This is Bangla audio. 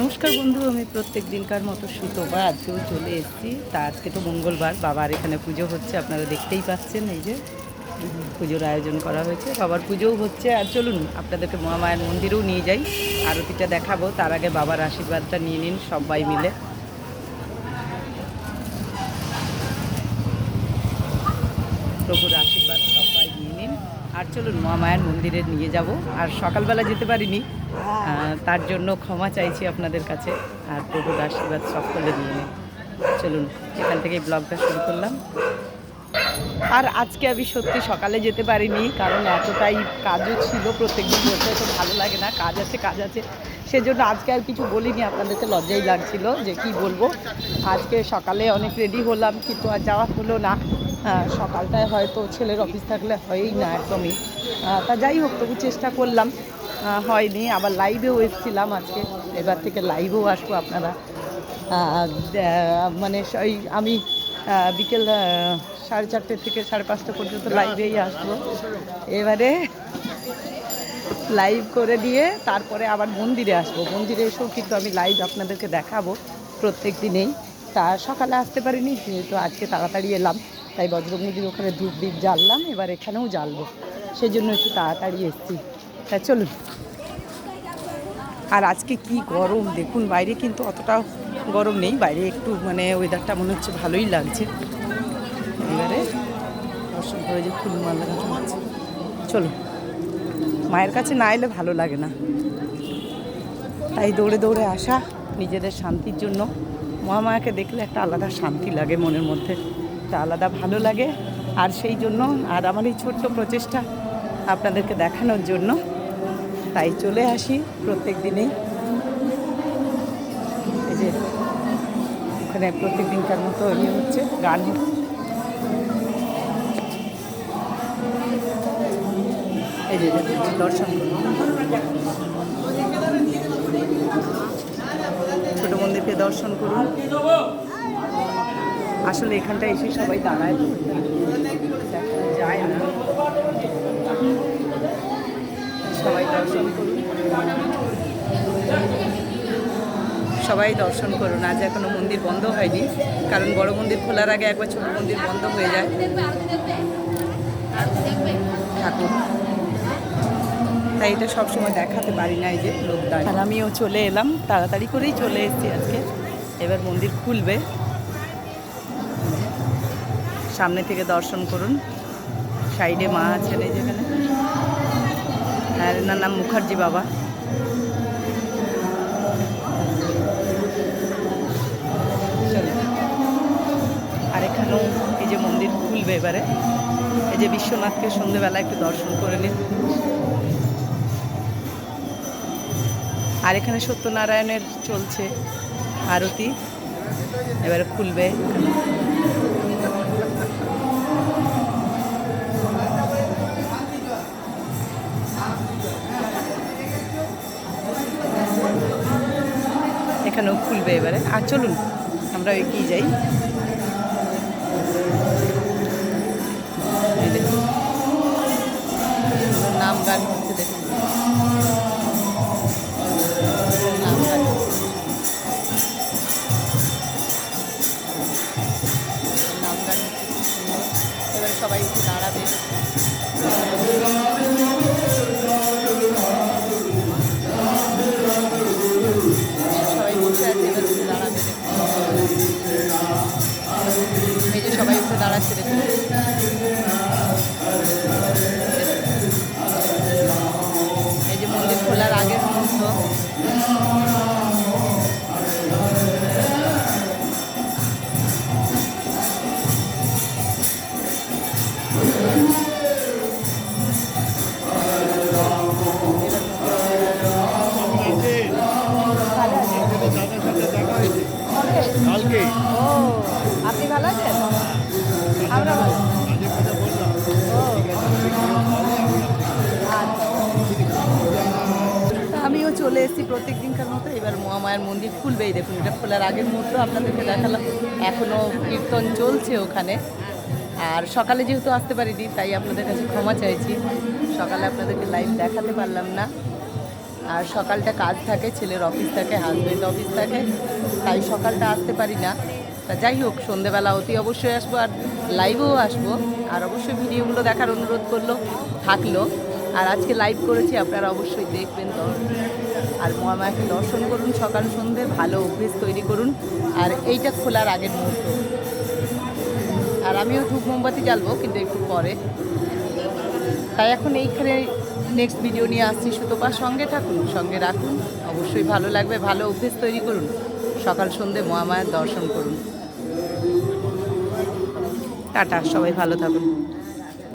নমস্কার বন্ধু, আমি প্রত্যেক দিনকার মতো সুতো বা আজকেও চলে এসেছি। তা আজকে তো মঙ্গলবার, বাবার এখানে পুজো হচ্ছে, আপনারা দেখতেই পাচ্ছেন এই যে পুজোর আয়োজন করা হয়েছে, বাবার পুজোও হচ্ছে। আর চলুন, আপনাদেরকে মহামায়ার মন্দিরেও নিয়ে যাই, আরতিটা দেখাবো, তার আগে বাবার আশীর্বাদটা নিয়ে নিন সবাই মিলে। প্রভুর আশীর্বাদ সবাই নিয়ে নিন। আর চলুন, মহামায়ার মন্দিরে নিয়ে যাব। আর সকালবেলা যেতে পারিনি তার জন্য ক্ষমা চাইছি আপনাদের কাছে। আর প্রভুর আশীর্বাদ সকলে নিয়ে চলুন, এখান থেকেই ব্লগটা শুরু করলাম। আর আজকে আমি সত্যি সকালে যেতে পারিনি, কারণ এতটাই কাজও ছিল প্রত্যেকদিন বলতে তো ভালো লাগে না। কাজ আছে কাজ আছে। সেজন্য আজকে আর কিছু বলিনি, আপনাদেরকে লজ্জাই লাগছিল যে কি বলব। আজকে সকালে অনেক রেডি হলাম, কিন্তু আর যাওয়া হলো না। সকালটায় হয়তো ছেলের অফিস থাকলে হয়ই না একদমই। তা যাই হোক, তবু চেষ্টা করলাম। হয়নি, আবার লাইভেও এসেছিলাম আজকে। এবার থেকে লাইভেও আসব আপনারা। মানে ওই আমি বিকেল সাড়ে চারটে থেকে সাড়ে পাঁচটা পর্যন্ত লাইভেই আসব। এবারে লাইভ করে দিয়ে তারপরে আবার মন্দিরে আসব। মন্দিরে এসেও কিন্তু আমি লাইভ আপনাদেরকে দেখাবো প্রত্যেক দিনেই। তা সকালে আসতে পারিনি, যেহেতু আজকে তাড়াতাড়ি এলাম। তাই বজরঙ্গলির ওখানে ধূপ দ্বীপ জ্বাললাম, এবার এখানেও জ্বালবো। সেই জন্য একটু তাড়াতাড়ি এসেছি। তা চলুন। আর আজকে কি গরম? দেখুন, বাইরে কিন্তু অতটা গরম নেই। বাইরে একটু মানে ওয়েদারটা মনে হচ্ছে ভালোই লাগছে। এবারে দর্শন করে যে ফুল মালা লাগানো চলো মায়ের কাছে না এলে ভালো লাগে না। তাই দৌড়ে দৌড়ে আসা নিজেদের শান্তির জন্য। মহামায়াকে দেখলে একটা আলাদা শান্তি লাগে মনের মধ্যে। একটা আলাদা ভালো লাগে। আর সেই জন্য, আর আমার এই ছোট্ট প্রচেষ্টা আপনাদেরকে দেখানোর জন্য তাই চলে আসি প্রত্যেক দিনেই এই যে, ওখানে প্রত্যেক দিনকার মতো ইয়ে হচ্ছে গান এই যে দর্শন। ছোট মন্দিরকে দর্শন করুন আসলে এখানটা এসে সবাই দাঁড়ায়। যায় না সবাই দর্শন করুন। সবাই দর্শন করুন। আজ এখনও মন্দির বন্ধ হয়নি, কারণ বড় মন্দির খোলার আগে একবার ছোট মন্দির বন্ধ হয়ে যায়। ঠাকুর। তাই এটা সবসময় দেখাতে পারি না এই যে লোক আর আমিও চলে এলাম, তাড়াতাড়ি করেই চলে এসেছি আজকে। এবার মন্দির খুলবে। সামনে থেকে দর্শন করুন। সাইডে মা আছেন এই যেখানে। আর এনার নাম মুখার্জি বাবা। আর এখানেও এই যে মন্দির খুলবে এবারে। এই যে বিশ্বনাথকে সন্ধেবেলা একটু দর্শন করে নিন। আর এখানে সত্যনারায়ণের চলছে আরতি। এবারে খুলবে। এখানেও খুলবে এবারে। আর চলুন, আমরা এগিয়ে যাই। নাম গান হচ্ছে, দেখুন। সবাই একটু দাঁড়াবে। দাঁড়াচ্ছে দেখুন। এই যে মন্দির খোলার আগের মুহূর্ত। আপনি ভালো আছেন? আমিও চলে এসেছি প্রত্যেক দিনকার মতো। এবার মহামায়ার মন্দির খুলবেই। দেখুন, এটা খোলার আগের মুহূর্ত আপনাদেরকে দেখালাম। এখনও কীর্তন চলছে ওখানে। আর সকালে যেহেতু আসতে পারিনি, তাই আপনাদের কাছে ক্ষমা চাইছি। সকালে আপনাদেরকে লাইভ দেখাতে পারলাম না। আর সকালটা কাজ থাকে, ছেলের অফিস থাকে হাজব্যান্ড অফিস থাকে। তাই সকালটা আসতে পারি না। তা যাই হোক, সন্ধেবেলা অতি অবশ্যই আসব আর লাইভেও আসব। আর অবশ্যই ভিডিওগুলো দেখার অনুরোধ করল, থাকল। আর আজকে লাইভ করেছি, আপনারা অবশ্যই দেখবেন আর মহামায়াকে দর্শন করুন সকাল সন্ধে, ভালো অভ্যেস তৈরি করুন। আর এইটা খোলার আগের মুহূর্ত। আর আমিও ধূপ মোমবাতি জ্বালবো, কিন্তু একটু পরে। তাই এখন এইখানে নেক্সট ভিডিও নিয়ে আসছি। সুতোপার সঙ্গে থাকুন, সঙ্গে রাখুন। অবশ্যই ভালো লাগবে, ভালো অভ্যেস তৈরি করুন। সকাল সন্ধে মহামায়ার দর্শন করুন। টাটা সবাই ভালো থাকুন।